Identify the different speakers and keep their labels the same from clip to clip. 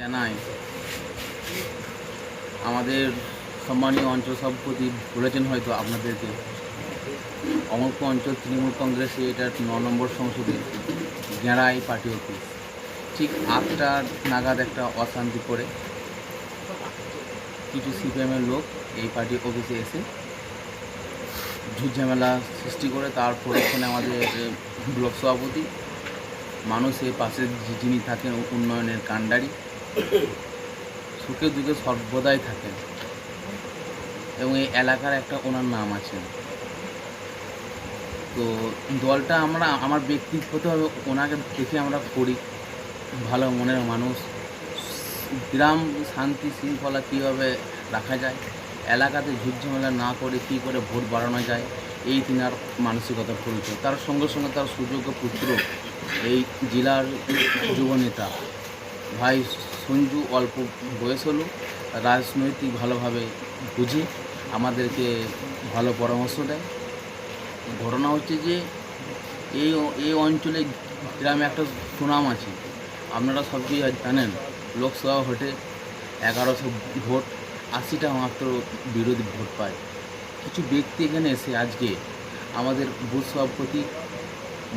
Speaker 1: জানাই আমাদের সম্মানীয় অঞ্চল সভাপতি বলেছেন হয়তো আপনাদেরকে। অমরপুর অঞ্চল তৃণমূল কংগ্রেসে, এটা ন নম্বর সংসদে গেঁড়াই পার্টি অফিস। ঠিক আটটার নাগাদ একটা অশান্তি করে কিছু সিপিএমের লোক এই পার্টি অফিসে এসে ঝুটঝামেলা সৃষ্টি করে, তারপরে এখানে আমাদের ব্লক সভাপতি মানুষের পাশে যিনি থাকেন, উন্নয়নের কাণ্ডারি। সুখে দুঃখে সর্বদাই থাকেন এবং এই এলাকার একটা ওনার নাম আছে। তো দলটা আমরা, আমার ব্যক্তিগতভাবে ওনাকে দেখে আমরা করি। ভালো মনের মানুষ। গ্রাম শান্তি শৃঙ্খলা কীভাবে রাখা যায়? এলাকাতে ঝুটঝামেলা না করে কী করে ভোট বাড়ানো যায়? এই তিনার মানসিকতার পরিচয়। তার সঙ্গে সঙ্গে তার সুযোগ্য পুত্র, এই জেলার যুবনেতা ভাই সঞ্জু অল্প বয়স হলো, রাজনৈতিক ভালোভাবে বুঝে, আমাদেরকে ভালো পরামর্শ দেয়। ঘটনা হচ্ছে যে, এই এই অঞ্চলে গ্রামে একটা সুনাম আছে। আপনারা সব কিছু জানেন, লোকসভা ভোটে এগারোশো ভোট, আশিটা মাত্র বিরোধী ভোট পায়। কিছু ব্যক্তি এখানে এসে আজকে আমাদের বুথ সভাপতি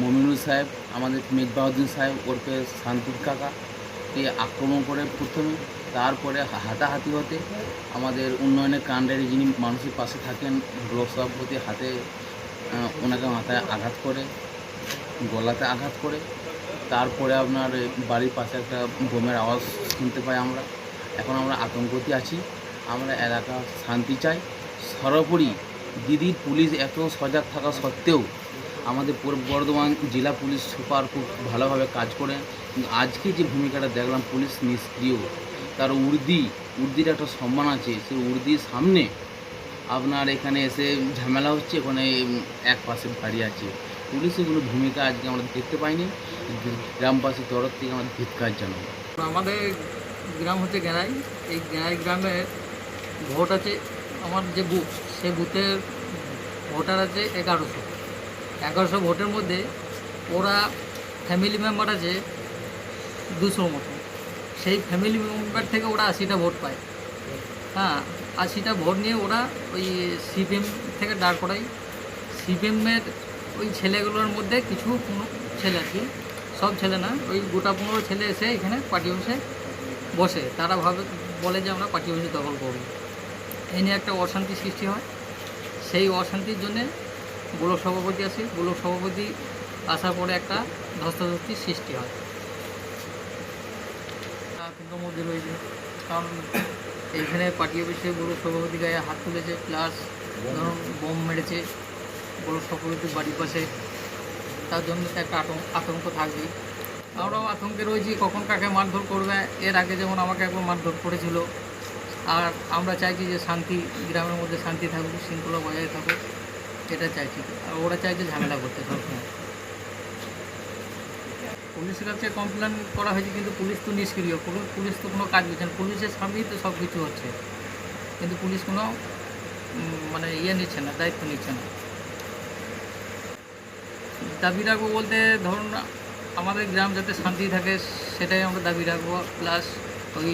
Speaker 1: মমিনুল সাহেব, আমাদের মেজবাউদ্দিন সাহেব ওরফে শান্তির কাকা কে আক্রমণ করে প্রথমে, তারপরে হাতাহাতি হতে আমাদের উন্নয়নের কাণ্ডারি যিনি মানুষের পাশে থাকেন ব্লক সভাপতি হাতে ওনাকে মাথায় আঘাত করে, গলাতে আঘাত করে, তারপরে আপনার বাড়ির পাশে একটা বোমের আওয়াজ শুনতে পাই আমরা। এখন আমরা আতঙ্কতে আছি, আমরা এলাকা শান্তি চাই। সর্বোপরি দিদির পুলিশ এত সজাগ থাকা সত্ত্বেও আমাদের পূর্ব বর্ধমান জেলা পুলিশ সুপার খুব ভালোভাবে কাজ করে। আজকে যে ভূমিকাটা দেখলাম, পুলিশ নিষ্ক্রিয়। তার উর্দি, উর্দির একটা সম্মান আছে। সেই উর্দির সামনে আপনার এখানে এসে ঝামেলা হচ্ছে, ওখানে এক পাশে বাড়ি আছে। পুলিশের কোনো ভূমিকা আজকে আমরা দেখতে পাইনি। গ্রামবাসীর তরফ থেকে আমরা ধিৎকার জানাব।
Speaker 2: আমাদের গ্রাম হচ্ছে গেরাই এই গেরাই গ্রামে ভোট আছে। আমার যে বুথ সেই বুথের ভোটার আছে এগারোশো। এগারোশো ভোটের মধ্যে ওরা ফ্যামিলি মেম্বার আছে দুশোর মতো। সেই ফ্যামিলি মেম্বার থেকে ওরা আশিটা ভোট পায়। হ্যাঁ আশিটা ভোট নিয়ে ওরা ওই সিপিএম থেকে দাঁড় করায়। সিপিএমের ওই ছেলেগুলোর মধ্যে কিছু কোনো ছেলে আর কি, সব ছেলে না, ওই গোটা পনেরো ছেলে এসে এখানে পার্টি অফিসে বসে। তারা ভাবে, বলে যে আমরা পার্টি অফিস দখল করব। এই নিয়ে একটা অশান্তি সৃষ্টি হয়। সেই অশান্তির জন্যে ব্লক সভাপতি আসে ব্লক সভাপতি আসার পরে একটা ধস্তাধস্তির সৃষ্টি হয়। কারণ এইখানে পার্টি অফিসে ব্লক সভাপতি গায়ে হাত তুলেছে, প্লাস ধরুন বোম মেরেছে ব্লক সভাপতি বাড়ির পাশে। তার জন্য তো একটা আতঙ্ক আতঙ্ক থাকবেই। আমরাও আতঙ্কে রয়েছি, কখন কাকে মারধর করবে, এর আগে যেমন আমাকে একবার মারধর করেছিল। আর আমরা চাইছি যে শান্তি, গ্রামের মধ্যে শান্তি থাকুক, শৃঙ্খলা বজায় থাকুক। এটা চাইছি আর ওরা চাইছে ঝামেলা করতে সবসময় পুলিশের কাছে কমপ্লেন করা হয়েছে কিন্তু পুলিশ তো নিষ্ক্রিয়। পুলিশ তো কোনো কাজ করছে না। পুলিশের সামনেই তো সব কিছু হচ্ছে। কিন্তু পুলিশ কোনো মানে ইয়ে নিচ্ছে না, দায়িত্ব নিচ্ছে না। দাবি রাখব বলতে ধরুন, আমাদের গ্রাম যাতে শান্তি থাকে, সেটাই আমরা দাবি রাখব। প্লাস ওই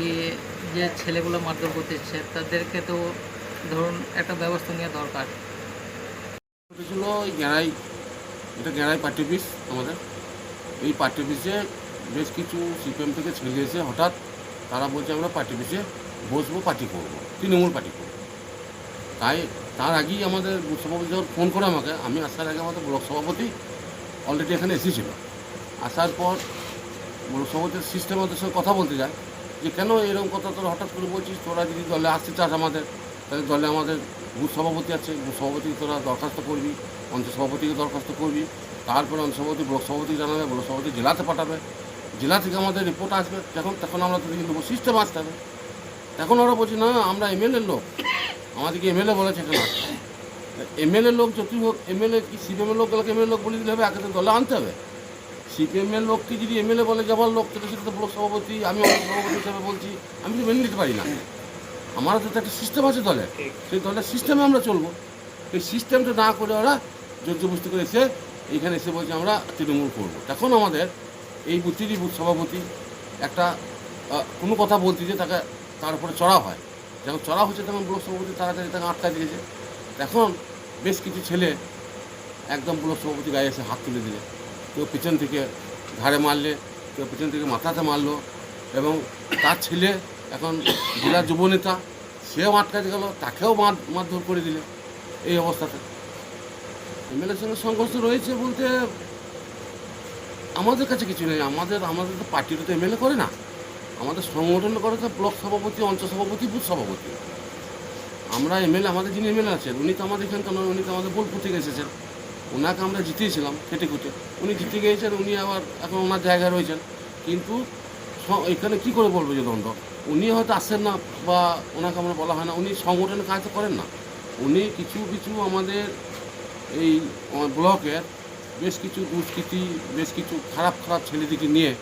Speaker 2: যে ছেলেগুলো মারধর করতেছে তাদেরকে তো ধরুন একটা ব্যবস্থা নেওয়া দরকার।
Speaker 3: ছিল ওই গেঁড়াই, এটা গেঁড়াই পার্টি অফিস আমাদের। এই পার্টি অফিসে বেশ কিছু সিপিএম থেকে ছেলে এসে হঠাৎ তারা বলছে, আমরা পার্টি অফিসে বসবো, পার্টি করব, তৃণমূল পার্টি করব। তাই তার আগেই আমাদের সভাপতি যখন ফোন করে আমাকে, আমি আসার আগে আমাদের ব্লক সভাপতি অলরেডি এখানে এসেছিল। আসার পর ব্লক সভাপতির সিস্টেম ওদের সঙ্গে কথা বলতে যায় যে, কেন এরকম কথা তোরা হঠাৎ করে বলছিস? তোরা যদি দলে আসতে চাস আমাদের, তাহলে দলে আমাদের বুথ সভাপতি আছে, বুথ সভাপতি তোরা দরখাস্ত করবি অঞ্চল সভাপতিকে দরখাস্ত করবি, তারপরে অঞ্চল সভাপতি, ব্লক সভাপতি জানাবে, ব্লক সভাপতি জেলাতে পাঠাবে। জেলা থেকে আমাদের রিপোর্ট আসবে তখন তখন আমরা তোদেরকে কিন্তু সিস্টেম আসতে হবে। এখন ওরা বলছে, না, আমরা এমএলএর লোক। আমাদেরকে এমএলএ বলেছে এখানে এমএলএ লোক যদি হোক এমএলএ কি সিপিএমের লোক গেলে এমএলএ লোক বলে দিলে হবে আগে দলে আনতে হবে। সিপিএমের লোককে যদি এমএলএ বলে, যাবার লোক তাহলে সেটা তো ব্লক সভাপতি, আমি সভাপতি হিসাবে বলছি, আমি তো মেনে নিতে পারি না। আমার তো একটা সিস্টেম আছে দলে। সেই দলের সিস্টেমে আমরা চলবো। এই সিস্টেমটা না করে ওরা জোরজবস্তি করে এসে এইখানে এসে বলছে আমরা তৃণমূল করব। তখন আমাদের এই বুথেরই বুথ সভাপতি একটা কোনো কথা বলতে যে তাকে তার উপরে চড়া হয়। যখন চড়া হচ্ছে তখন ব্লক সভাপতি তাড়াতাড়ি তাকে আটকা দিয়েছে। এখন বেশ কিছু ছেলে একদম ব্লক সভাপতি গায়ে এসে হাত তুলে দিলে। কেউ পিছন থেকে ঘাড়ে মারলে, কেউ পিছন থেকে মাথাতে মারলো এবং তার ছেলে এখন জেলা যুবনেতা সেও আটকাতে গেল, তাকেও মার মারধর করে দিলে। এই অবস্থাতে এমএলএর সঙ্গে সংঘর্ষ রয়েছে বলতে আমাদের কাছে কিছু নেই। আমাদের আমাদের তো পার্টিটা তো এমএলএ করে না। আমাদের সংগঠন করে তো ব্লক সভাপতি, অঞ্চল সভাপতি, বুথ সভাপতি। আমরা এমএলএ আমাদের যিনি এমএলএ আছেন, উনি তো আমাদের এখানকার নয়, উনি তো আমাদের বোলপুর থেকে এসেছেন। ওনাকে আমরা জিতিয়েছিলাম, খেটে খুঁটে। উনি জিতে গিয়েছেন, উনি আবার এখন ওনার জায়গায় রয়েছেন। কিন্তু এখানে কি করে বলব যে দণ্ড? উনি হয়তো আসেন না বা ওনাকে আমরা বলা হয় না। উনি সংগঠনের কাজ করেন না। উনি কিছু কিছু আমাদের এই ব্লকের বেশ কিছু দুষ্কৃতি, বেশ কিছু খারাপ খারাপ ছেলেদিকে নিয়ে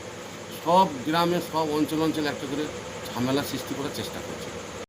Speaker 3: সব গ্রামে সব অঞ্চল, অঞ্চলে একটা করে ঝামেলা সৃষ্টি করার চেষ্টা করছে।